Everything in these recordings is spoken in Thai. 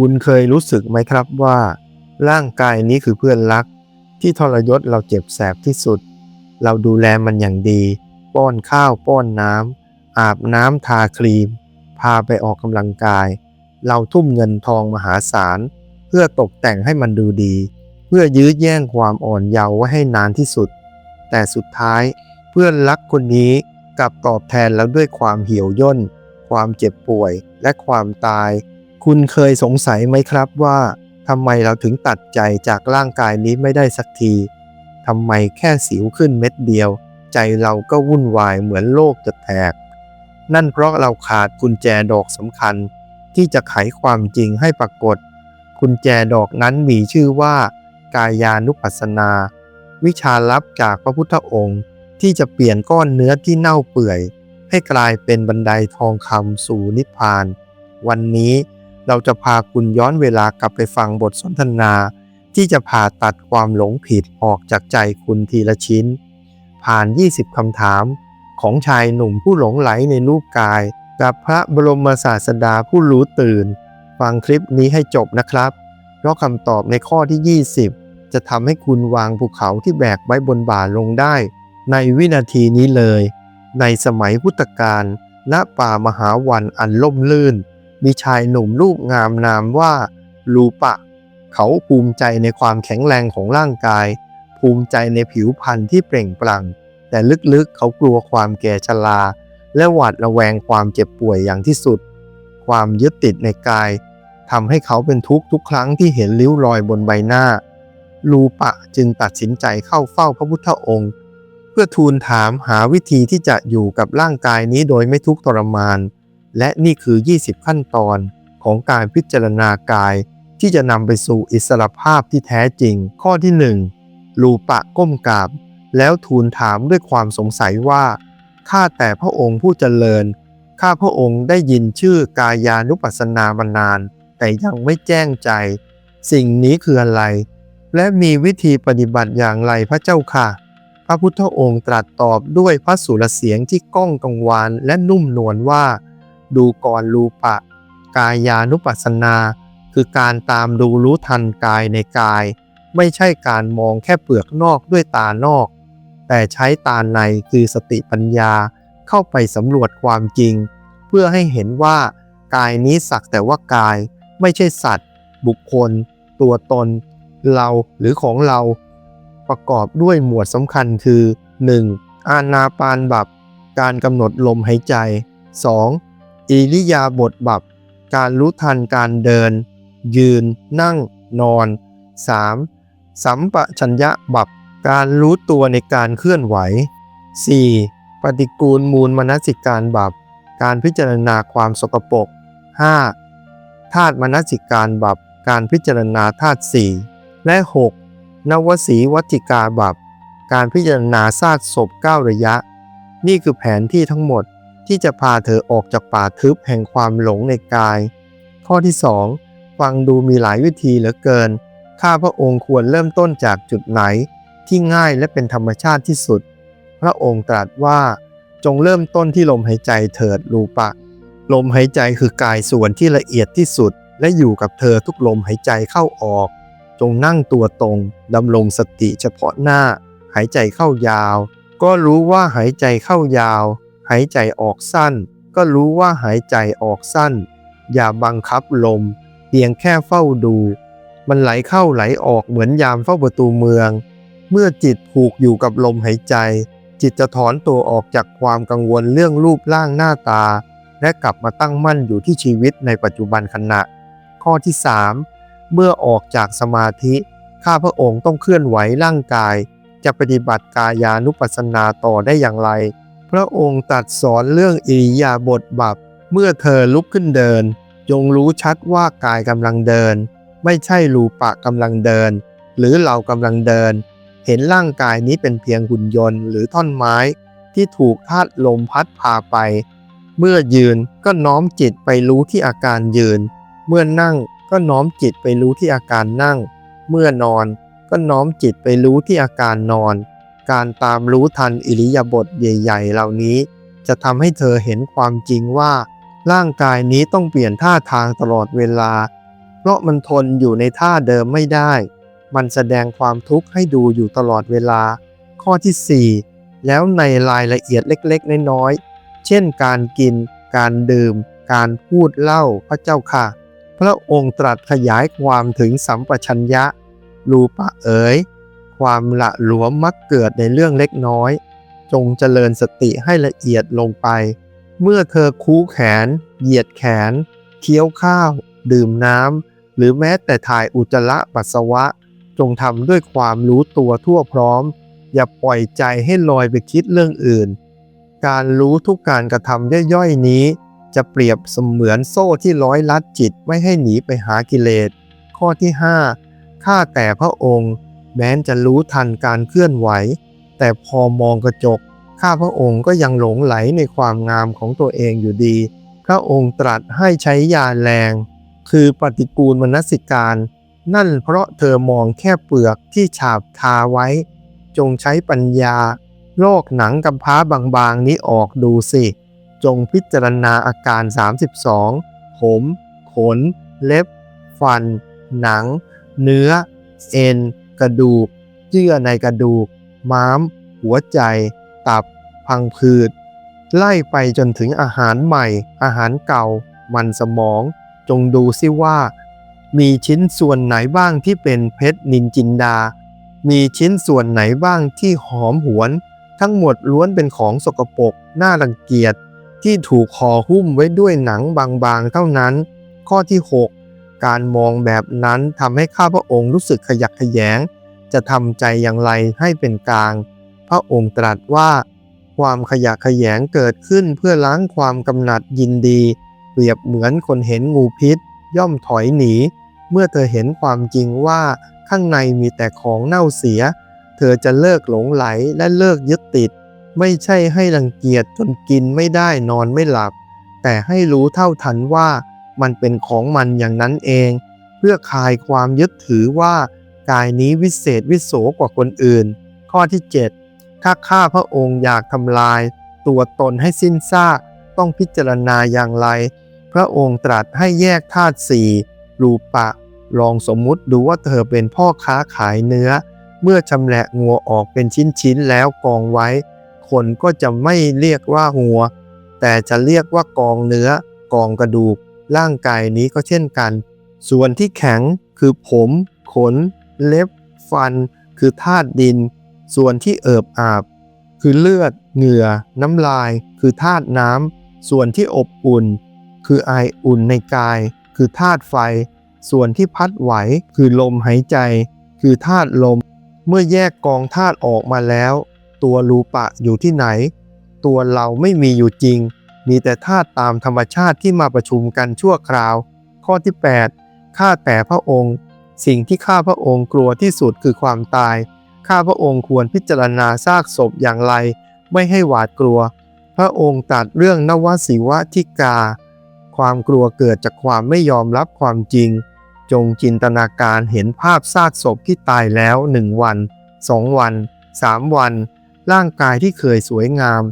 คุณเคยรู้สึกไหมครับว่า ร่างกายนี้คือเพื่อนรัก ที่ทรยศเราเจ็บแสบที่สุด เราดูแลมันอย่างดี ป้อนข้าวป้อนน้ำอาบน้ำทาครีม พาไปออกกำลังกาย เราทุ่มเงินทองมหาศาล เพื่อตกแต่งให้มันดูดี เพื่อยื้อแย่งความอ่อนเยาว์ไว้ให้นานที่สุด แต่สุดท้ายเพื่อนรักคนนี้กลับตอบแทนเราด้วยความเหี่ยวย่น ความเจ็บป่วยและความตาย คุณเคยสงสัยไหมครับว่าทำไมเราถึงตัดใจจากร่างกายนี้ไม่ได้สักทีทำไมแค่สิวขึ้นเม็ดเดียว ใจเราก็วุ่นวายเหมือนโลกจะแตก นั่นเพราะเราขาดกุญแจดอกสำคัญ ที่จะไขความจริงให้ปรากฏ กุญแจดอกนั้นมีชื่อว่า กายานุปัสสนา วิชาลับจากพระพุทธองค์ ที่จะเปลี่ยนก้อนเนื้อที่เน่าเปื่อย ให้กลายเป็นบันไดทองคำสู่นิพพาน วันนี้ เราจะพาคุณย้อนเวลากลับไปฟังบทสนทนา ที่จะผ่าตัดความหลงผิดออกจากใจคุณทีละชิ้น ผ่าน 20 คำถาม ของชายหนุ่มผู้หลงไหลในรูปกาย กับพระบรมศาสดาผู้รู้ตื่น ฟังคลิปนี้ให้จบนะครับ เพราะคำตอบในข้อที่ 20 จะทำให้คุณวางภูเขาที่แบกไว้บนบ่าลงได้ ในวินาทีนี้เลย ในสมัยพุทธกาลณป่ามหาวันอันล่มลื่น มีชายหนุ่มรูปงามนามว่าลูปะ เขาภูมิใจในความแข็งแรงของร่างกาย ภูมิใจในผิวพรรณที่เปล่งปลั่ง แต่ลึกๆ เขากลัวความแก่ชรา และหวาดระแวงความเจ็บป่วยอย่างที่สุด ความยึดติดในกายทำให้เขาเป็นทุกข์ทุกครั้งที่เห็นริ้วรอยบนใบหน้า ลูปะจึงตัดสินใจเข้าเฝ้าพระพุทธองค์ เพื่อทูลถามหาวิธีที่จะอยู่กับร่างกายนี้โดยไม่ทุกข์ทรมาน และนี่คือ 20 ขั้นตอนของการพิจารณากาย ที่จะนำไปสู่อิสรภาพที่แท้จริง ข้อที่ 1 ลูปะก้มกราบ แล้วทูลถามด้วยความสงสัยว่า ข้าแต่พระองค์ผู้เจริญ ข้าพระองค์ได้ยินชื่อกายานุปัสสนามานาน แต่ยังไม่แจ้งใจ สิ่งนี้คืออะไร และมีวิธีปฏิบัติอย่างไรพระเจ้าค่ะพระพุทธองค์ตรัสตอบด้วยพระสุรเสียงที่ก้องกังวานและนุ่มนวลว่า ดูก่อนลูปะ กายานุปัสสนา คือการตามดูรู้ทันกายในกาย ไม่ใช่การมองแค่เปลือกนอกด้วยตานอก แต่ใช้ตาในคือสติปัญญาเข้าไปสำรวจความจริง เพื่อให้เห็นว่ากายนี้สักแต่ว่ากาย ไม่ใช่สัตว์ บุคคล ตัวตน เราหรือของเรา ประกอบด้วยหมวดสำคัญคือ 1. อานาปานบับ การกำหนดลมหายใจ 2. อิริยาบถบับ การรู้ทันการเดิน ยืน นั่ง นอน 3. สัมปชัญญะบับ การรู้ตัวในการเคลื่อนไหว 4. ปฏิกูลมูลมนสิการบับ การพิจารณาความสกปรก 5. ธาตุมนสิการบับ การพิจารณาธาตุสี่และ 6. นวสีวัติกาบับ การพิจารณาซากศพ9ระยะ นี่คือแผนที่ทั้งหมด ที่จะพาเธอออกจากป่าทึบแห่งความหลงในกาย ข้อที่ 2 ฟังดูมีหลายวิธีเหลือเกิน ข้าพระองค์ควรเริ่มต้นจากจุดไหน ที่ง่ายและเป็นธรรมชาติที่สุด พระองค์ตรัสว่า จงเริ่มต้นที่ลมหายใจเถิดรูปะ ลมหายใจคือกายส่วนที่ละเอียดที่สุด และอยู่กับเธอทุกลมหายใจเข้าออก จงนั่งตัวตรงดำรงสติเฉพาะหน้า หายใจเข้ายาว ก็รู้ว่าหายใจเข้ายาว หายใจออกสั้น ก็รู้ว่าหายใจออกสั้น อย่าบังคับลม เพียงแค่เฝ้าดู มันไหลเข้าไหลออกเหมือนยามเฝ้าประตูเมือง เมื่อจิตผูกอยู่กับลมหายใจ จิตจะถอนตัวออกจากความกังวลเรื่องรูปร่างหน้าตา และกลับมาตั้งมั่นอยู่ที่ชีวิตในปัจจุบันขณะ ข้อที่ 3 เมื่อออกจากสมาธิ ข้าพระองค์ต้องเคลื่อนไหวร่างกายจะปฏิบัติกายานุปัสสนาต่อได้อย่างไร พระองค์ตรัสสอนเรื่องอิริยาบถบับ เมื่อเธอลุกขึ้นเดิน จงรู้ชัดว่ากายกำลังเดิน ไม่ใช่รูปะกำลังเดิน หรือเรากำลังเดิน เห็นร่างกายนี้เป็นเพียงหุ่นยนต์หรือท่อนไม้ ที่ถูกธาตุลมพัดพาไป เมื่อยืนก็น้อมจิตไปรู้ที่อาการยืน เมื่อนั่งก็น้อมจิตไปรู้ที่อาการนั่ง เมื่อนอนก็น้อมจิตไปรู้ที่อาการนอน การตามรู้ทันอิริยาบถใหญ่ ๆ เหล่านี้ จะทำให้เธอเห็นความจริงว่า ร่างกายนี้ต้องเปลี่ยนท่าทางตลอดเวลา เพราะมันทนอยู่ในท่าเดิมไม่ได้ มันแสดงความทุกข์ให้ดูอยู่ตลอดเวลา ข้อที่ 4 แล้วในรายละเอียดเล็กๆ น้อยๆ เช่นการกิน การดื่ม การพูดเล่าพระเจ้าค่ะ พระองค์ตรัสขยายความถึงสัมปชัญญะรูปะเอ๋ย ความละหลวมมักเกิดในเรื่องเล็กน้อย จงเจริญสติให้ละเอียดลงไป เมื่อเธอคู้แขน เหยียดแขน เคี้ยวข้าว ดื่มน้ำ หรือแม้แต่ถ่ายอุจจาระปัสสาวะ จงทำด้วยความรู้ตัวทั่วพร้อม อย่าปล่อยใจให้ลอยไปคิดเรื่องอื่น การรู้ทุกการกระทำย่อยๆนี้ จะเปรียบเสมือนโซ่ที่ร้อยลัดจิตไม่ให้หนีไปหากิเลสข้อที่ 5 ข้าแต่พระองค์ แม้นจะรู้ทันการเคลื่อนไหว แต่พอมองกระจก ข้าพระองค์ก็ยังหลงไหลในความงามของตัวเองอยู่ดี พระองค์ตรัสให้ใช้ยาแรง คือปฏิกูลมนสิการ นั่นเพราะเธอมองแค่เปลือกที่ฉาบทาไว้ จงใช้ปัญญา โลกหนังกำพร้าบางๆนี้ออกดูสิ จงพิจารณาอาการ 32 ผม ขน เล็บ ฟัน หนัง เนื้อ เอ็น กระดูก เยื่อในกระดูก ม้าม หัวใจ ตับ พังผืด ไล่ไปจนถึงอาหารใหม่ อาหารเก่า มันสมอง จงดูสิว่า มีชิ้นส่วนไหนบ้างที่เป็นเพชรนินจินดา มีชิ้นส่วนไหนบ้างที่หอมหวน ทั้งหมดล้วนเป็นของสกปรกน่ารังเกียจที่ถูกห่อหุ้มไว้ด้วยหนังบางๆเท่านั้น ข้อที่ 6 การมองแบบนั้นทำให้ข้าพระองค์รู้สึกขยักขยง จะทำใจอย่างไรให้เป็นกลาง พระองค์ตรัสว่า ความขยักขยงเกิดขึ้นเพื่อล้างความกำหนัดยินดี เปรียบเหมือนคนเห็นงูพิษ ย่อมถอยหนี เมื่อเธอเห็นความจริงว่าข้างในมีแต่ของเน่าเสีย เธอจะเลิกหลงไหลและเลิกยึดติด ไม่ใช่ให้รังเกียจจนกินไม่ได้นอนไม่หลับ แต่ให้รู้เท่าทันว่า มันเป็นของมันอย่างนั้นเอง เพื่อคลายความยึดถือว่ากายนี้วิเศษวิโสกว่าคนอื่น ข้อที่ 7 ถ้าข้าพระองค์อยากทำลาย ตัวตนให้สิ้นซากต้องพิจารณาอย่างไร พระองค์ตรัสให้แยกธาตุสี่รูปะ ลองสมมุติดูว่าเธอเป็นพ่อค้าขายเนื้อ เมื่อชำแหละงัวออกเป็นชิ้นๆแล้วกองไว้ คนก็จะไม่เรียกว่าหัว แต่จะเรียกว่ากองเนื้อกองกระดูก ร่างกายนี้ก็เช่นกัน ส่วนที่แข็งคือผม ขน เล็บ ฟัน คือธาตุดิน ส่วนที่เอิบอาบ คือเลือด เหงื่อ น้ำลาย คือธาตุน้ำ ส่วนที่อบอุ่น คือไออุ่นในกาย คือธาตุไฟ ส่วนที่พัดไหว คือลมหายใจ คือธาตุลม เมื่อแยกกองธาตุออกมาแล้ว ตัวรูปะอยู่ที่ไหน ตัวเราไม่มีอยู่จริง มีแต่ธาตุตามธรรมชาติที่มาประชุมกันชั่วคราว ข้อที่ 8 ข้าแต่พระองค์ สิ่งที่ข้าพระองค์กลัวที่สุดคือความตาย ข้าพระองค์ควรพิจารณาซากศพอย่างไร ไม่ให้หวาดกลัว พระองค์ตรัสเรื่องนวสิวทิกา ความกลัวเกิดจากความไม่ยอมรับความจริง จงจินตนาการเห็นภาพซากศพที่ตายแล้วหนึ่งวันสองวันสามวัน ร่างกายที่เคยสวยงาม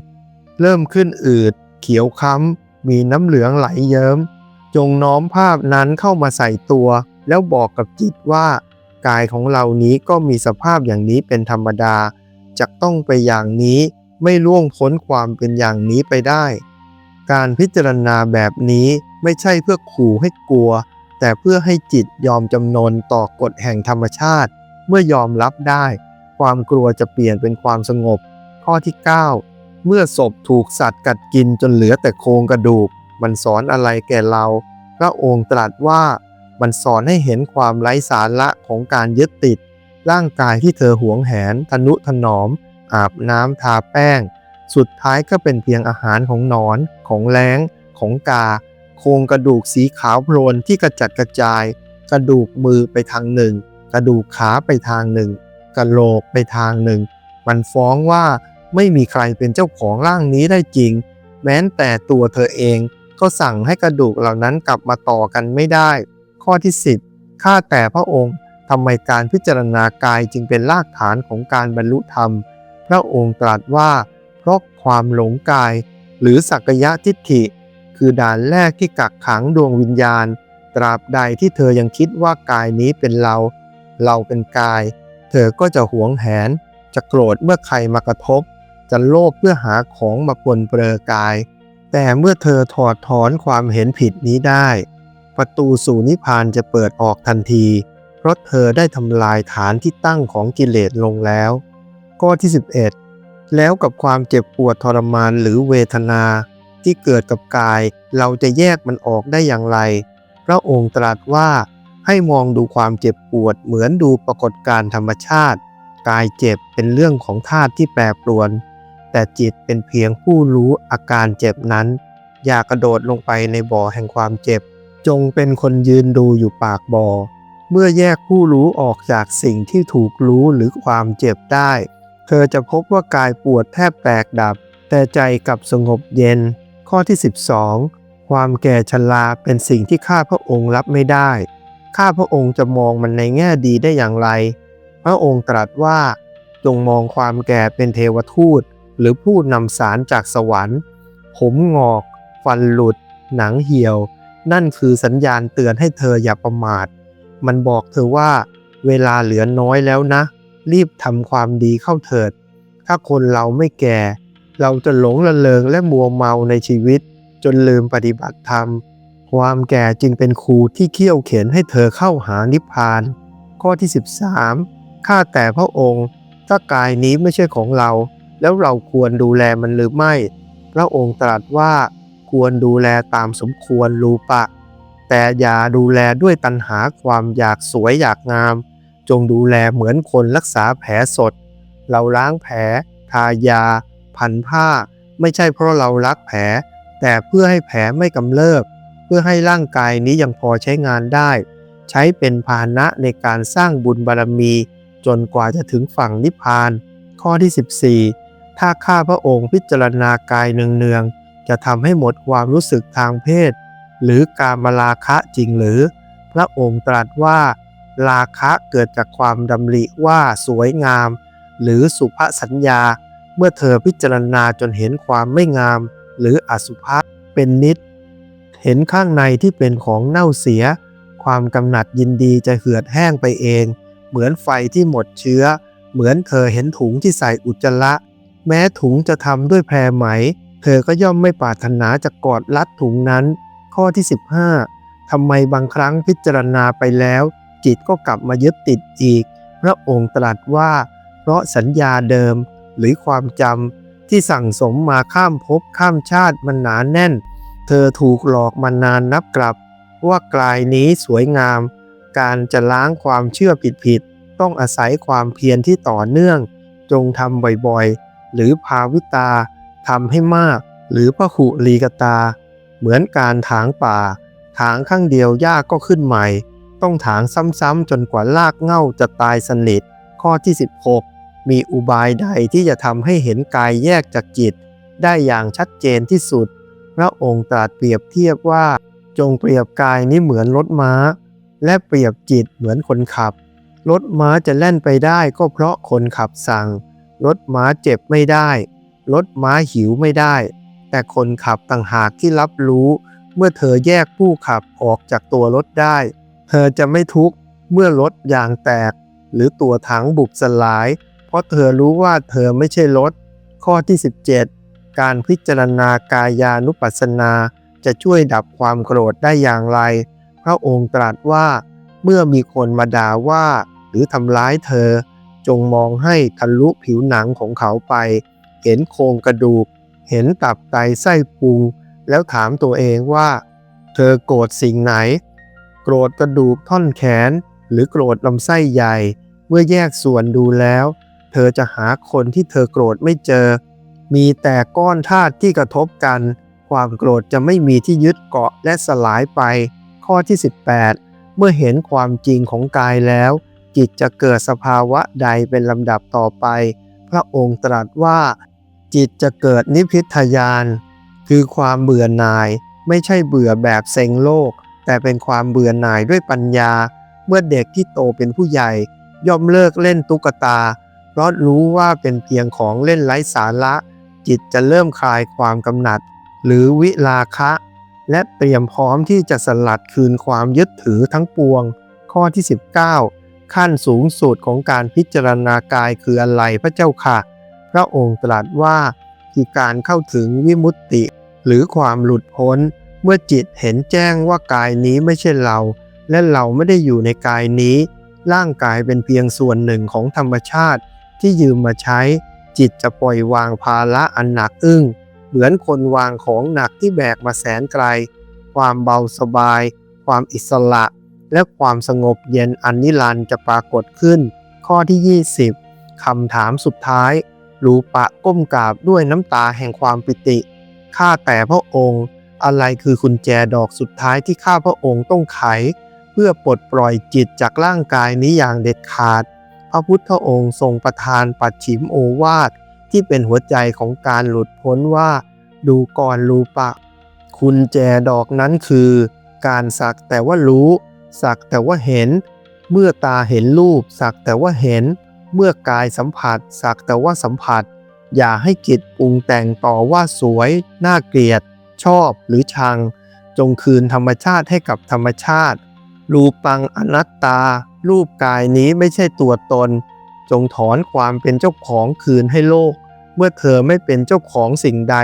เริ่มขึ้นอืด เขียวค้ำมีน้ำเหลืองไหลเยิ้ม จงน้อมภาพนั้นเข้ามาใส่ตัว แล้วบอกกับจิตว่า กายของเรานี้ก็มีสภาพอย่างนี้เป็นธรรมดาจะต้องไปอย่างนี้ไม่ล่วงพ้นความเป็นอย่างนี้ไปได้ การพิจารณาแบบนี้ไม่ใช่เพื่อขู่ให้กลัว แต่เพื่อให้จิตยอมจำนนต่อกฎแห่งธรรมชาติ เมื่อยอมรับได้ ความกลัวจะเปลี่ยนเป็นความสงบ ข้อที่ 9 เมื่อศพถูกสัตว์กัดกินจนเหลือแต่โครงกระดูก มันสอนอะไรแก่เรา พระองค์ตรัสว่ามันสอนให้เห็นความไร้สาระของการยึดติด ร่างกายที่เธอหวงแหน ทนุถนอม อาบน้ำทาแป้ง สุดท้ายก็เป็นเพียงอาหารของนอน ของแรงของกา โครงกระดูกสีขาวโพลนที่กระจัดกระจาย กระดูกมือไปทางหนึ่ง กระดูกขาไปทางหนึ่ง กระโหลกไปทางหนึ่ง มันฟ้องว่า ไม่มีใครเป็นเจ้าของร่างนี้ได้จริง แม้แต่ตัวเธอเองก็สั่งให้กระดูกเหล่านั้นกลับมาต่อกันไม่ได้ ข้อที่ 10ข้าแต่พระองค์ทำไมการพิจารณากายจึงเป็นรากฐานของการบรรลุธรรม พระองค์ตรัสว่า เพราะความหลงกาย หรือสักยะทิฏฐิ คือด่านแรกที่กักขังดวงวิญญาณ ตราบใดที่เธอยังคิดว่ากายนี้เป็นเรา เราเป็นกาย เธอก็จะหวงแหน จะโกรธเมื่อใครมากระทบ จะโลภเพื่อหาของมาปนเปลือกาย แต่เมื่อเธอถอดถอนความเห็นผิดนี้ได้ ประตูสู่นิพพานจะเปิดออกทันที เพราะเธอได้ทำลายฐานที่ตั้งของกิเลสลงแล้ว ข้อที่ 11 แล้วกับความเจ็บปวดทรมานหรือเวทนาที่เกิดกับกายเราจะแยกมันออกได้อย่างไร พระองค์ตรัสว่าให้มองดูความเจ็บปวดเหมือนดูปรากฏการธรรมชาติ กายเจ็บเป็นเรื่องของธาตุที่แปรปรวน แต่จิตเป็นเพียงผู้รู้อาการเจ็บนั้น อย่ากระโดดลงไปในบ่อแห่งความเจ็บ จงเป็นคนยืนดูอยู่ปากบ่อ เมื่อแยกผู้รู้ออกจากสิ่งที่ถูกรู้หรือความเจ็บได้ เธอจะพบว่ากายปวดแทบแตกดับ แต่ใจกลับสงบเย็น ข้อที่ 12 ความแก่ชราเป็นสิ่งที่ข้าพระองค์รับไม่ได้ ข้าพระองค์จะมองมันในแง่ดีได้อย่างไร พระองค์ตรัสว่าจงมองความแก่เป็นเทวทูต หรือผู้นำสารจากสวรรค์ ผมงอก ฟันหลุด หนังเหี่ยว นั่นคือสัญญาณเตือนให้เธออย่าประมาท มันบอกเธอว่า เวลาเหลือน้อยแล้วนะ รีบทำความดีเข้าเถิด ถ้าคนเราไม่แก่ เราจะหลงละเลงและมัวเมาในชีวิต จนลืมปฏิบัติธรรม ความแก่จึงเป็นครูที่เขี่ยวเข็นให้เธอเข้าหานิพพาน ข้อที่ 13ข้าแต่พระองค์ ถ้ากายนี้ไม่ใช่ของเรา แล้วเราควรดูแลมันหรือไม่ พระองค์ตรัสว่าควรดูแลตามสมควรรูปะ แต่อย่าดูแลด้วยตัณหาความอยากสวยอยากงาม จงดูแลเหมือนคนรักษาแผลสด เราล้างแผล ทายา พันผ้า ไม่ใช่เพราะเรารักแผล แต่เพื่อให้แผลไม่กำเริบ เพื่อให้ร่างกายนี้ยังพอใช้งานได้ ใช้เป็นพาหนะในการสร้างบุญบารมี จนกว่าจะถึงฝั่งนิพพาน ข้อที่ 14 ถ้าข้าพระองค์พิจารณากายเนืองๆ จะทำให้หมดความรู้สึกทางเพศ หรือการมาราคะจริงหรือ พระองค์ตรัสว่า ราคะเกิดจากความดำริว่าสวยงาม หรือสุภสัญญา เมื่อเธอพิจารณาจนเห็นความไม่งาม หรืออสุภะเป็นนิด เห็นข้างในที่เป็นของเน่าเสีย ความกำหนัดยินดีจะเหือดแห้งไปเอง เหมือนไฟที่หมดเชื้อ เหมือนเธอเห็นถุงที่ใส่อุจจาระ แม้ถุงจะทำด้วยแพรไหม เธอก็ย่อมไม่ปรารถนาจะกอดรัดถุงนั้น ข้อที่ 15ทำไมบางครั้งพิจารณาไปแล้ว จิตก็กลับมายึดติดอีก พระองค์ตรัสว่า เพราะสัญญาเดิมหรือความจำที่สั่งสมมาข้ามภพข้ามชาติมันหนาแน่น เธอถูกหลอกมานานนับกลับ ว่ากลายนี้สวยงาม การจะล้างความเชื่อผิดๆต้องอาศัยความเพียรที่ต่อเนื่อง จงทำบ่อยๆ หรือภาวิตาทำให้มาก หรือพระหุลีกตา เหมือนการถางป่า ถางข้างเดียวหญ้าก็ขึ้นใหม่ ต้องถางซ้ำๆจนกว่ารากเง้าจะตายสนิท ข้อที่ 16 มีอุบายใดที่จะทำให้เห็นกายแยกจากจิต ได้อย่างชัดเจนที่สุด พระองค์ตรัสเปรียบเทียบว่า จงเปรียบกายนี้เหมือนรถม้า และเปรียบจิตเหมือนคนขับรถม้าจะแล่นไปได้ก็เพราะคนขับสั่ง รถม้าเจ็บไม่ได้ รถม้าหิวไม่ได้ แต่คนขับต่างหากที่รับรู้ เมื่อเธอแยกผู้ขับออกจากตัวรถได้ เธอจะไม่ทุกข์เมื่อรถยางแตก หรือตัวถังบุบสลาย เพราะเธอรู้ว่าเธอไม่ใช่รถ ข้อที่ 17 การพิจารณากายานุปัสสนาจะช่วยดับความโกรธได้อย่างไร พระองค์ตรัสว่า เมื่อมีคนมาด่าว่า หรือทำร้ายเธอ จงมองให้ทะลุผิวหนังของเขาไป เห็นโครงกระดูก เห็นตับไตไส้พุง แล้วถามตัวเองว่า เธอโกรธสิ่งไหน โกรธกระดูกท่อนแขน หรือโกรธลำไส้ใหญ่ เมื่อแยกส่วนดูแล้ว เธอจะหาคนที่เธอโกรธไม่เจอ มีแต่ก้อนธาตุที่กระทบกัน ความโกรธจะไม่มีที่ยึดเกาะและสลายไป ข้อที่ 18 เมื่อเห็นความจริงของกายแล้ว จิตจะเกิดสภาวะใดเป็นลำดับต่อไป พระองค์ตรัสว่า จิตจะเกิดนิพพิทยาน คือความเบื่อหน่าย ไม่ใช่เบื่อแบบเซ็งโลก แต่เป็นความเบื่อหน่ายด้วยปัญญา เมื่อเด็กที่โตเป็นผู้ใหญ่ ย่อมเลิกเล่นตุ๊กตา เพราะรู้ว่าเป็นเพียงของเล่นไร้สาระ จิตจะเริ่มคลายความกำหนัด หรือวิลาคะ และเตรียมพร้อมที่จะสลัดคืนความยึดถือทั้งปวง ข้อที่ 19 ขั้นสูงสุดของการพิจารณากายคืออะไรพระเจ้าค่ะ พระองค์ตรัสว่าคือการเข้าถึงวิมุตติ หรือความหลุดพ้น เมื่อจิตเห็นแจ้งว่ากายนี้ไม่ใช่เรา และเราไม่ได้อยู่ในกายนี้ ร่างกายเป็นเพียงส่วนหนึ่งของธรรมชาติ ที่ยืมมาใช้ จิตจะปล่อยวางภาระอันหนักอึ้ง เหมือนคนวางของหนักที่แบกมาแสนไกล ความเบาสบาย ความอิสระ และความสงบเย็นอันนิรันดร์จะปรากฏขึ้น ข้อที่ 20คำถามสุดท้ายรูปะก้มกราบด้วยน้ำตาแห่งความปิติ ข้าแต่พระองค์ อะไรคือกุญแจดอกสุดท้ายที่ข้าพระองค์ต้องไข เพื่อปลดปล่อยจิตจากร่างกายนี้อย่างเด็ดขาด พระพุทธองค์ทรงประทานปัดฉิมโอวาทที่เป็นหัวใจของการหลุดพ้นว่า ดูก่อนรูปะ คุณแจดอกนั้นคือ การสักแต่ว่ารู้ สักแต่ว่าเห็น เมื่อตาเห็นรูป สักแต่ว่าเห็น เมื่อกายสัมผัส สักแต่ว่าสัมผัส อย่าให้จิตปรุงแต่งต่อว่าสวย น่าเกลียด ชอบหรือชัง จงคืนธรรมชาติให้กับธรรมชาติ รูปังอนัตตา รูปกายนี้ไม่ใช่ตัวตน จงถอนความเป็นเจ้าของคืนให้โลก เมื่อเธอไม่เป็นเจ้าของสิ่งใด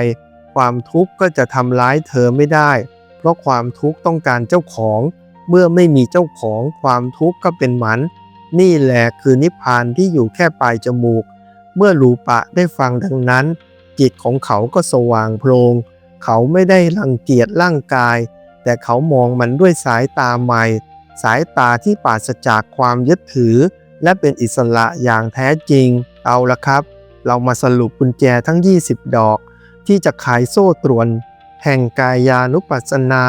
ความทุกข์ก็จะทำร้ายเธอไม่ได้ เพราะความทุกข์ต้องการเจ้าของ เมื่อไม่มีเจ้าของความทุกข์ก็เป็นหมัน นี่แหละคือนิพพานที่อยู่แค่ปลายจมูก เมื่อรูปะได้ฟังดังนั้น จิตของเขาก็สว่างโพลงเขาไม่ได้รังเกียจร่างกาย แต่เขามองมันด้วยสายตาใหม่ สายตาที่ปราศจากความยึดถือ และเป็นอิสระอย่างแท้จริง เอาละครับ เรามาสรุปกุญแจทั้ง 20 ดอก ที่จะขายโซ่ตรวน แห่งกายานุปัสสนา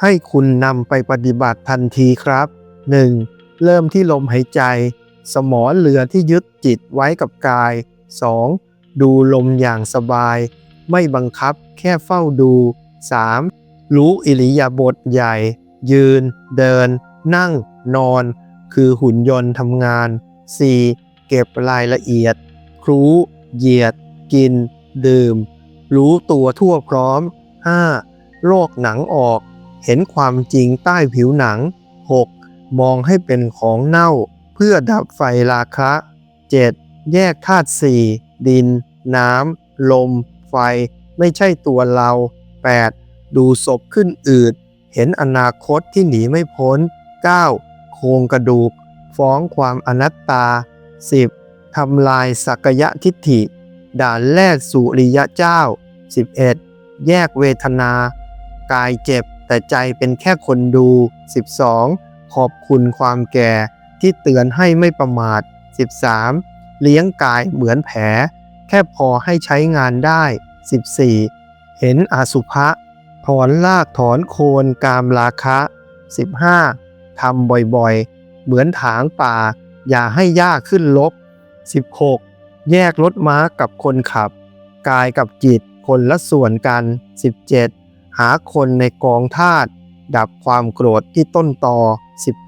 ให้คุณนำไปปฏิบัติทันทีครับ 1. เริ่มที่ลมหายใจ สมอเรือที่ยึดจิตไว้กับกาย 2. ดูลมอย่างสบาย ไม่บังคับแค่เฝ้าดู 3. รู้อิริยาบถใหญ่ ยืน เดิน นั่ง นอน คือหุ่นยนต์ทำงาน 4. เก็บรายละเอียด ครูเหยียด กิน ดื่ม รู้ตัวทั่วพร้อม 5. โรคหนังออก เห็นความจริงใต้ผิวหนัง 6. มองให้เป็นของเน่า เพื่อดับไฟราคะ 7. แยกธาตุสี่ดิน น้ำ ลม ไฟ ไม่ใช่ตัวเรา 8. ดูศพขึ้นอืด เห็นอนาคตที่หนีไม่พ้น 9. โครงกระดูก ฟ้องความอนัตตา 10. ทำลายสักยะทิฏฐิ ด่านแรกสุริยะเจ้า 11. แยกเวทนา กายเจ็บ แต่ใจเป็นแค่คนดู 12. ขอบคุณความแก่ที่เตือนให้ไม่ประมาท 13. เลี้ยงกายเหมือนแผล แค่พอให้ใช้งานได้ 14. เห็นอาสุภะถอนลากถอนโคนกามราคะ 15. ทำบ่อยๆ เหมือนถางป่า อย่าให้หญ้าขึ้นลบ 16. แยกรถม้ากับคนขับ กายกับจิตคนละส่วนกัน 17. หาคนในกองธาตุดับความโกรธที่ต้นตอ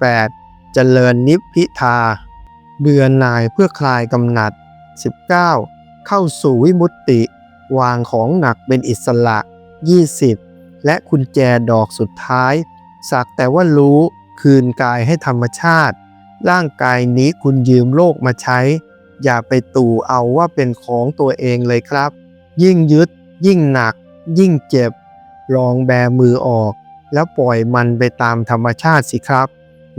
18. เจริญนิพพิทา เบื่อหน่ายเพื่อคลายกำหนัด 19. เข้าสู่วิมุตติ วางของหนักเป็นอิสระ 20. และกุญแจดอกสุดท้าย สักแต่ว่ารู้คืนกายให้ธรรมชาติ ร่างกายนี้คุณยืมโลกมาใช้ อย่าไปตู่เอาว่าเป็นของตัวเองเลยครับ ยิ่งยึด ยิ่งหนัก ยิ่งเจ็บ ลองแบมือออก แล้วปล่อยมันไปตามธรรมชาติสิครับ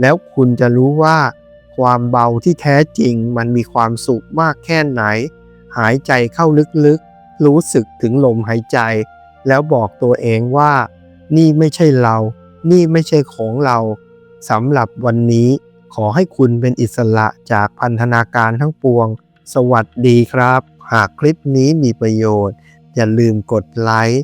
แล้วคุณจะรู้ว่าความเบาที่แท้จริงมันมีความสุขมากแค่ไหน หายใจเข้าลึกๆ รู้สึกถึงลมหายใจ แล้วบอกตัวเองว่า นี่ไม่ใช่เรา นี่ไม่ใช่ของเราสำหรับวันนี้ขอให้คุณเป็นอิสระจากพันธนาการทั้งปวง สวัสดีครับ หากคลิปนี้มีประโยชน์ อย่าลืมกดไลค์